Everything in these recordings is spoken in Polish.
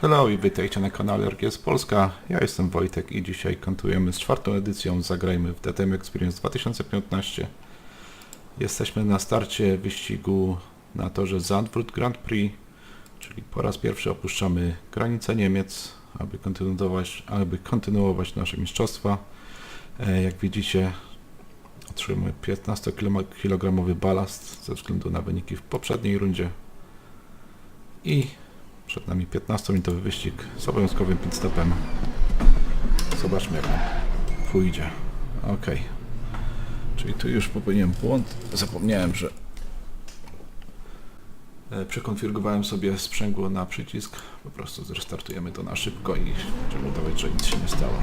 Hello i witajcie na kanale RGS Polska. Ja jestem Wojtek i dzisiaj kontujemy z czwartą edycją Zagrajmy w DTM Experience 2015. Jesteśmy na starcie wyścigu na torze Zandvoort Grand Prix, czyli po raz pierwszy opuszczamy granicę Niemiec, aby kontynuować, aby kontynuować nasze mistrzostwa. E, Jak widzicie otrzymujemy 15-kilogramowy balast ze względu na wyniki w poprzedniej rundzie i przed nami 15-minutowy wyścig z obowiązkowym pitstopem. Zobaczmy jak nam pójdzie. Ok. Czyli tu już popełniłem błąd. Zapomniałem, że e, przekonfigurowałem sobie sprzęgło na przycisk. Po prostu zrestartujemy to na szybko i będziemy udawać, że nic się nie stało.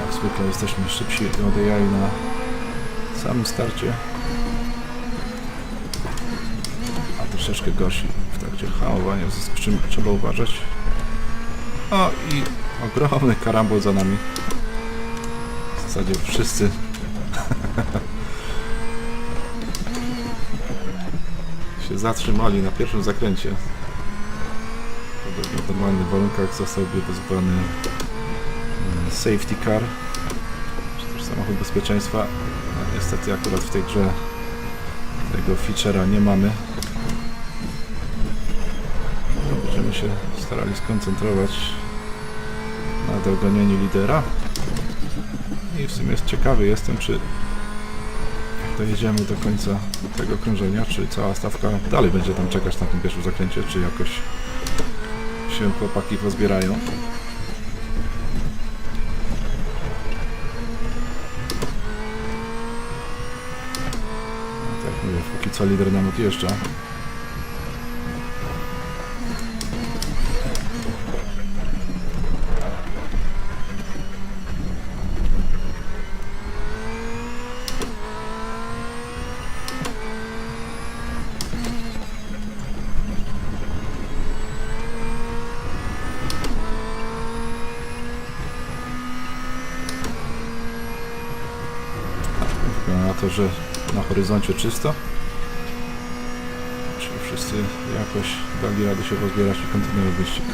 Jak zwykle jesteśmy szybsi od AI na samym starcie. A troszeczkę gorsi w trakcie hamowania, z czym trzeba uważać. O i ogromny karambol za nami. W zasadzie wszyscy się zatrzymali na pierwszym zakręcie. W normalnych warunkach zostałby wezwany safety car, samochód bezpieczeństwa. Niestety akurat w tej grze tego feature'a nie mamy. No, Będziemy się starali skoncentrować na dogonieniu lidera. I w sumie jest ciekawy jestem, czy dojedziemy do końca tego krążenia, czy cała stawka dalej będzie tam czekać na tym pierwszym zakręcie, czy jakoś się chłopaki pozbierają. Co lider nam odjeżdża. Na to, że na horyzoncie czysto. Wszyscy jakoś dali radę się pozbierać i kontynuują wyścig.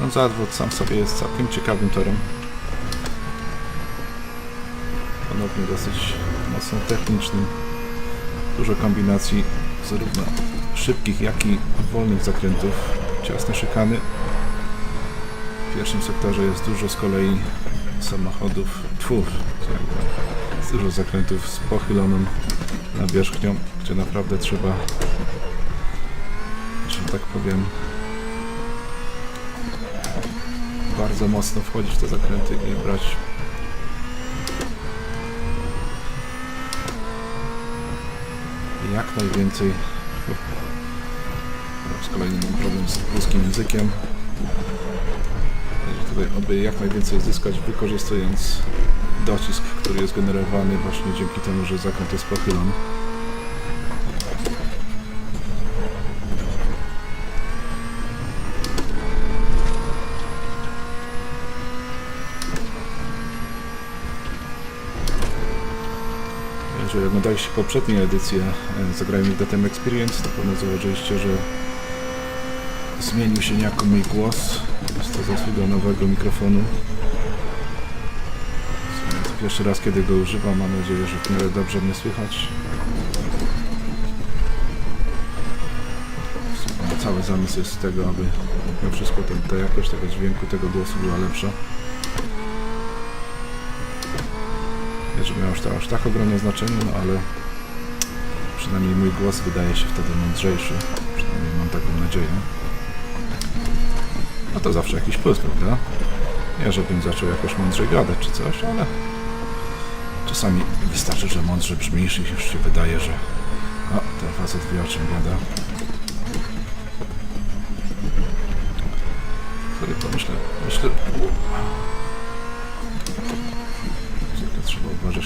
No, Zadwód sam sobie jest całkiem ciekawym torem. Ponownie dosyć mocno technicznym. Dużo kombinacji zarówno szybkich, jak i wolnych zakrętów. Ciasne szykany. W pierwszym sektorze jest dużo z kolei samochodów, tfu, jest dużo zakrętów z pochyloną nawierzchnią, gdzie naprawdę trzeba, że tak powiem, bardzo mocno wchodzić w te zakręty i brać jak najwięcej. Z kolei mam problem z polskim językiem. Także tutaj aby jak najwięcej zyskać wykorzystując docisk, który jest generowany właśnie dzięki temu, że zakręt jest pochylony Jeżeli oglądaliście poprzednie edycje e, Zagrajmy DTM Experience, to pewno zauważyliście, że zmienił się niejako mój głos z tego swojego nowego mikrofonu. To Pierwszy raz, kiedy go używam, mam nadzieję, że w miarę dobrze mnie słychać. Cały zamysł jest z tego, aby mimo wszystko ta jakość tego dźwięku, tego głosu była lepsza. Nie, że miał aż, ta, aż tak ogromne znaczenie, no ale przynajmniej mój głos wydaje się wtedy mądrzejszy. Przynajmniej mam taką nadzieję. No to zawsze jakiś plus, prawda? Nie, żebym zaczął jakoś mądrzej gadać czy coś, ale czasami wystarczy, że mądrze brzmisz i już się wydaje, że o, ten facet wie o czym gada.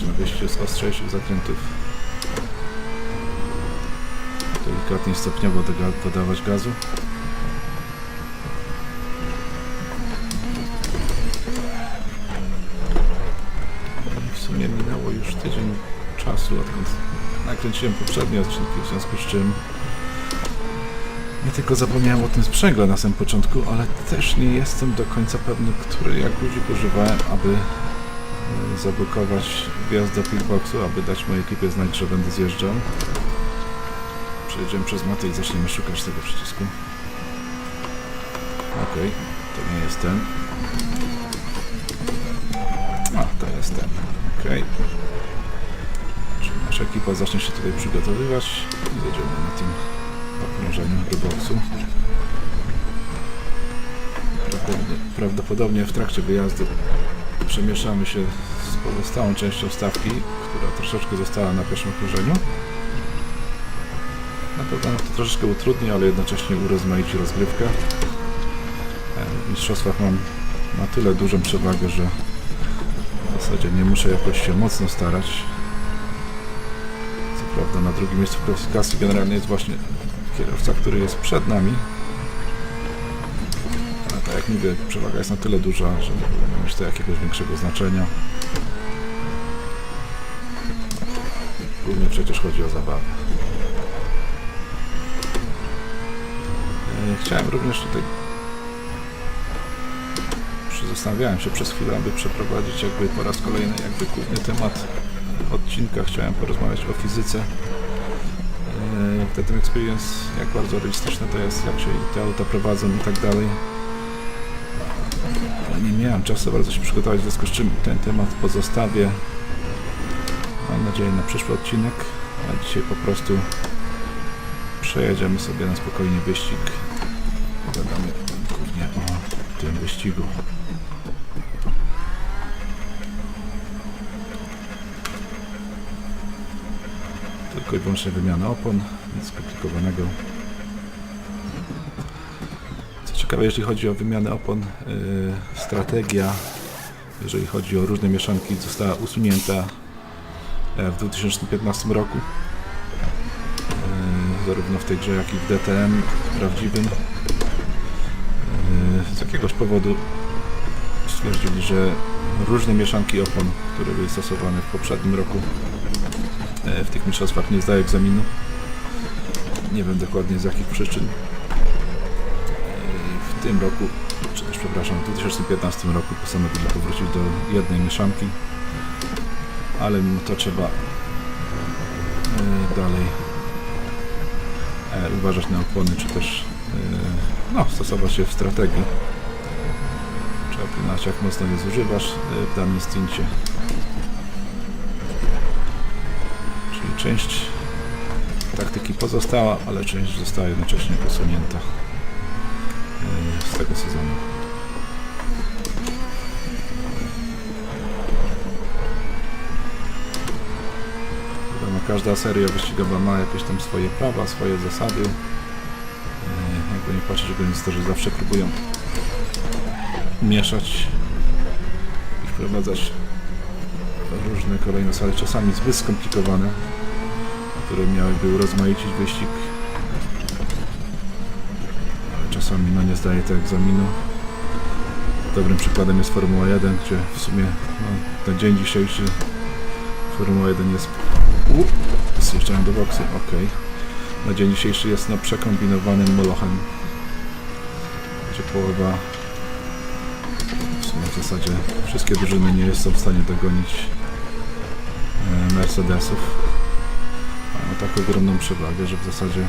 Wyjściu z ostrzejszych zakrętów. Delikatnie stopniowo dodawać gazu. W sumie minęło już tydzień czasu, odkąd nakręciłem poprzednie odcinki, w związku z czym nie tylko zapomniałem o tym sprzęgle na samym początku, ale też nie jestem do końca pewny, który jak guzik używałem, aby zablokować wjazd do pillboxu, aby dać mojej ekipie znać, że będę zjeżdżał. Przejdziemy przez mapę i zaczniemy szukać tego przycisku. Okej, to nie jest ten. A, to jest ten. Okej. Czyli nasza ekipa zacznie się tutaj przygotowywać i jedziemy na tym okrążeniu. Prawdopodobnie, prawdopodobnie w trakcie wyjazdu przemieszamy się z pozostałą częścią stawki, która troszeczkę została na pierwszym okrążeniu. Na pewno to troszeczkę utrudni, ale jednocześnie urozmaici rozgrywkę. E, W mistrzostwach mam na tyle dużą przewagę, że w zasadzie nie muszę jakoś się mocno starać. Co prawda na drugim miejscu klasyfikacji generalnie jest właśnie kierowca, który jest przed nami. Jak mówię, przewaga jest na tyle duża, że nie powinno mieć to jakiegoś większego znaczenia. Głównie przecież chodzi o zabawę. E, Chciałem również tutaj Zastanawiałem się przez chwilę, aby przeprowadzić jakby po raz kolejny jakby główny temat odcinka. Chciałem porozmawiać o fizyce. Eee, Ten experience, jak bardzo realistyczne to jest, jak się te auta prowadzą i tak dalej. Nie miałem czasu bardzo się przygotować, w związku z czym ten temat pozostawię. Mam nadzieję na przyszły odcinek, a dzisiaj po prostu przejedziemy sobie na spokojnie wyścig. Pogadamy głównie o tym wyścigu. Tylko i wyłącznie wymiana opon, nic skomplikowanego. Co ciekawe, jeśli chodzi o wymianę opon, yy, strategia, jeżeli chodzi o różne mieszanki, została usunięta e, w 2015 roku. Yy, zarówno w tej grze, jak i w DTM prawdziwym. Yy, z jakiegoś powodu stwierdzili, że różne mieszanki opon, które były stosowane w poprzednim roku, e, w tych mistrzostwach nie zdaje egzaminu. Nie wiem dokładnie z jakich przyczyn. W tym roku, czy też przepraszam, w 2015 roku postanowili powrócić do jednej mieszanki, ale mimo to trzeba e, dalej e, uważać na opony, czy też e, no, stosować je w strategii. Trzeba pilnować jak mocno je zużywasz w danym stincie. Czyli część taktyki pozostała, ale część została jednocześnie usunięta e, tego sezonu. Wiadomo, każda seria wyścigowa ma jakieś tam swoje prawa, swoje zasady. E, Jakby nie patrzeć, organizatorzy zawsze próbują mieszać i wprowadzać różne kolejne sale, czasami zbyt skomplikowane, które miałyby urozmaicić wyścig. Ale czasami no nie zdaje to egzaminu. Dobrym przykładem jest Formuła 1, gdzie w sumie no, na dzień dzisiejszy Formuła 1 jest... U, zjeżdżają do boksu, ok. Na dzień dzisiejszy jest no, przekombinowanym molochem, gdzie połowa w sumie w zasadzie wszystkie drużyny nie są w stanie dogonić e, Mercedesów. Mają tak ogromną przewagę, że w zasadzie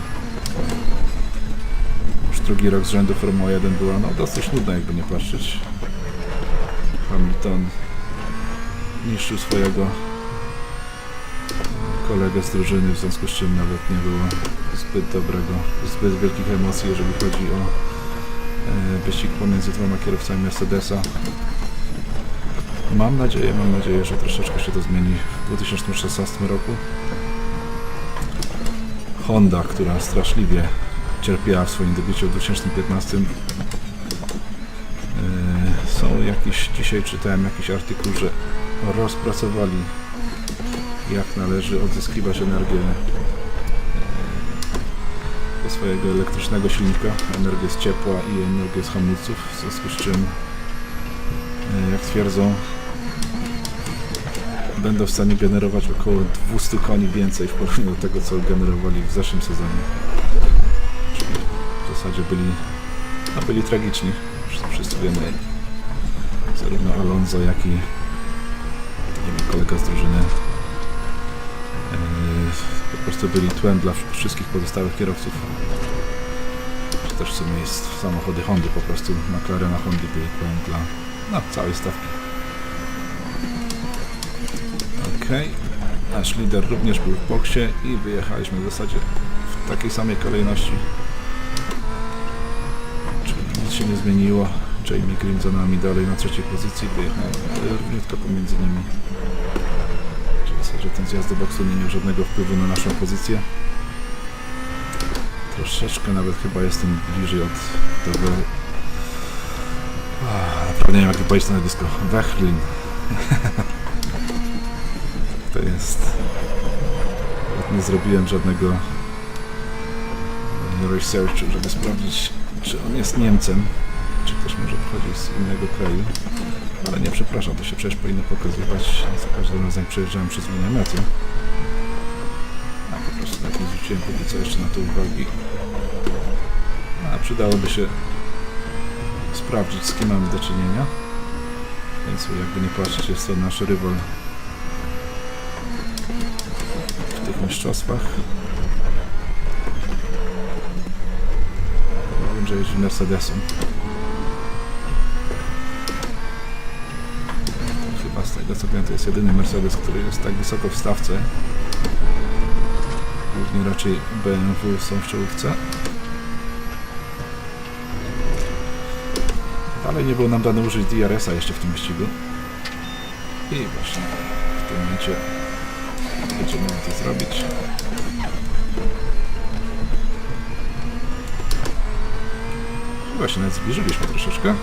drugi rok z rzędu Formuła 1 była no, dosyć nudna, jakby nie patrzeć. Hamilton niszczył swojego kolegę z drużyny, w związku z czym nawet nie było zbyt dobrego, zbyt wielkich emocji, jeżeli chodzi o e, wyścig pomiędzy dwoma kierowcami Mercedesa. Mam nadzieję, mam nadzieję, że troszeczkę się to zmieni w 2016 roku. Honda, która straszliwie cierpiała w swoim debiucie w 2015. Yy, są jakieś, dzisiaj czytałem jakiś artykuł, że rozpracowali jak należy odzyskiwać energię e, do swojego elektrycznego silnika, energię z ciepła i energię z hamulców, w związku z czym, e, jak twierdzą, będą w stanie generować około 200 koni więcej w porównaniu do tego, co generowali w zeszłym sezonie. Zasadzie byli, no byli tragiczni, wszyscy, wiemy, zarówno Alonso, jak i kolega z drużyny yy, po prostu byli tłem dla wszystkich pozostałych kierowców. Czy też w sumie jest samochody Hondy, po prostu McLarena Hondy byli tłem dla no, całej stawki. Okej, nasz lider również był w boksie i wyjechaliśmy w zasadzie w takiej samej kolejności. Się nie zmieniło. Jamie Green za nami dalej na trzeciej pozycji, wyjechałem równiutko pomiędzy nimi. Czyli w zasadzie ten zjazd do boksu nie miał żadnego wpływu na naszą pozycję. Troszeczkę nawet chyba jestem bliżej od tego... Ah, naprawdę nie wiem jak to nazwisko. Wechlin. to jest... Nie zrobiłem żadnego e, researchu, żeby sprawdzić, czy on jest Niemcem, czy też może pochodzi z innego kraju. Ale nie, przepraszam, to się przecież powinno pokazywać za każdym razem, przejeżdżałem przez linię. A po prostu tak nie zwróciłem póki co jeszcze na to uwagi. A przydałoby się sprawdzić, z kim mamy do czynienia. Więc jakby nie patrzeć, jest to nasz rywal w tych mistrzostwach. Wiem, że jeździ Mercedesem. Chyba z tego co wiem, to jest jedyny Mercedes, który jest tak wysoko w stawce. Głównie raczej BMW są w czołówce. Dalej nie było nam dane użyć DRS-a jeszcze w tym wyścigu. I właśnie w tym momencie będziemy to zrobić. Chyba się nawet zbliżyliśmy troszeczkę.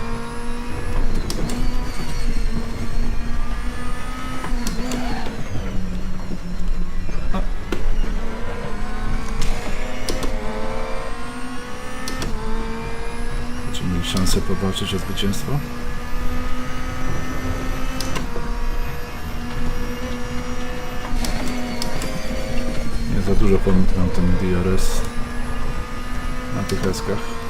Będziemy mieli szansę powalczyć o zwycięstwo. Nie za dużo pomógł ten DRS na tych eskach.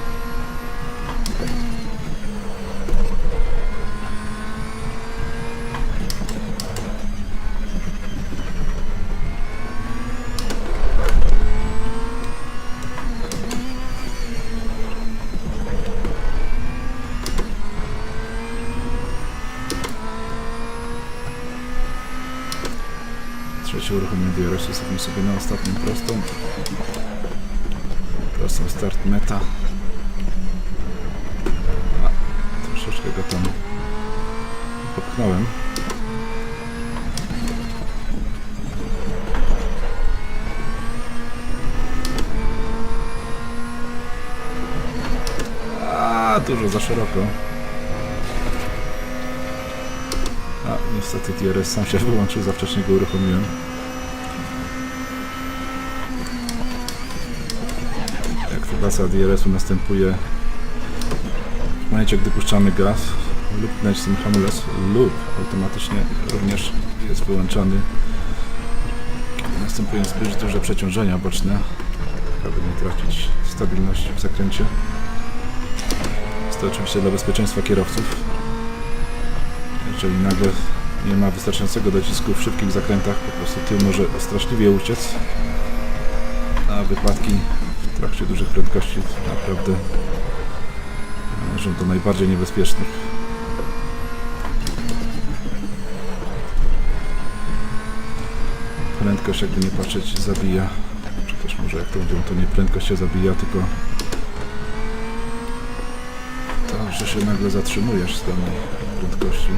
Sobie na ostatnią prostą. Prostą start meta. A, troszeczkę go tam popchnąłem. A, dużo za szeroko. A, niestety DRS sam się wyłączył, za wcześnie go uruchomiłem. Aktywacja DRS-u następuje w momencie, gdy puszczamy gaz lub nacisnąmy hamulec lub automatycznie również jest wyłączany następują zbyt duże przeciążenia boczne aby nie tracić stabilności w zakręcie. Jest to oczywiście dla bezpieczeństwa kierowców. Jeżeli nagle nie ma wystarczającego docisku w szybkich zakrętach, po prostu tył może straszliwie uciec, a wypadki trakcie dużych prędkości naprawdę należą do najbardziej niebezpiecznych. Prędkość, jakby nie patrzeć, zabija. Czy też może jak to mówią, to nie prędkość się zabija, tylko to, że się nagle zatrzymujesz z danej prędkości.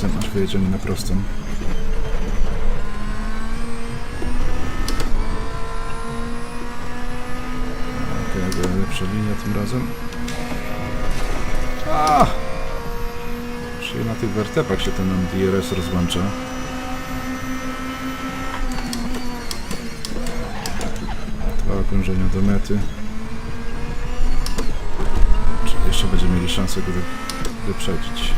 DRS-em, aż wyjedziemy na prostą. Okej, okay, lepsza linia tym razem. A! Czyli na tych wertepach się ten DRS rozłącza. Dwa okrążenia do mety. Czyli jeszcze będziemy mieli szansę go wy- wyprzedzić.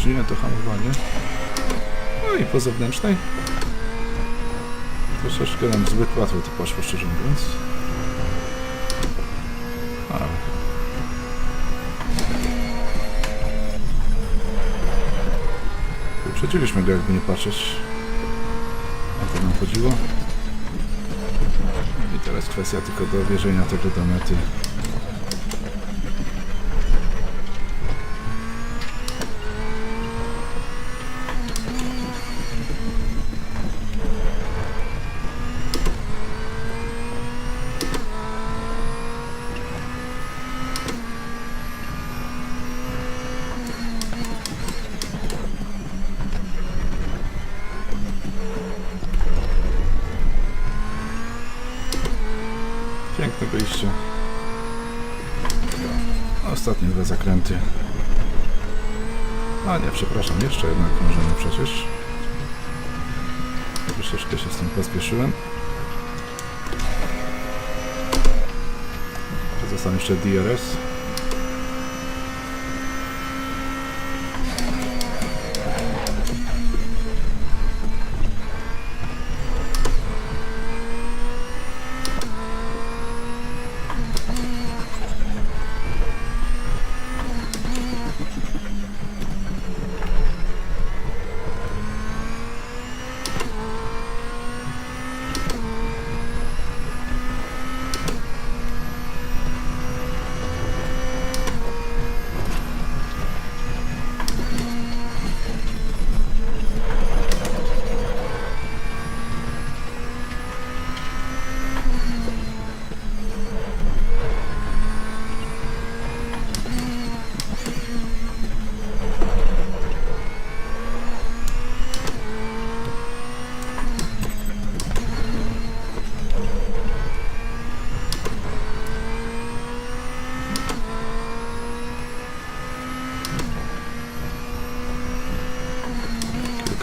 Opóźniłem to hamowanie. No i po zewnętrznej. Troszeczkę nam zbyt łatwo to poszło, szczerze mówiąc. Ale... Wyprzedziliśmy go, jakby nie patrzeć. O to nam chodziło. I teraz kwestia tylko dowierzenia tego do mety. Ostatnie dwa zakręty. A nie, przepraszam, jeszcze jedno okrążenie przecież. Troszeczkę się z tym pospieszyłem. Został jeszcze DRS.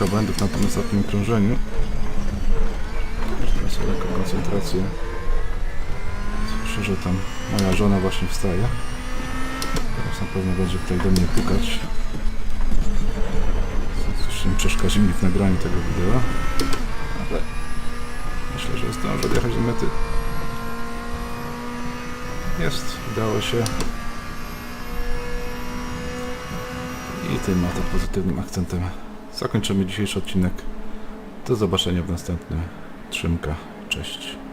Błędów na tym ostatnim krążeniu. Teraz lekko koncentrację. Słyszę, że tam moja żona właśnie wstaje. Teraz na pewno będzie tutaj do mnie pukać. Coś im przeszkodzi mi w nagraniu tego wideo. Ale myślę, że zdążę dojechać do mety. Jest, udało się. I tym oto pozytywnym akcentem zakończymy dzisiejszy odcinek. Do zobaczenia w następnym. Trzymka. Cześć.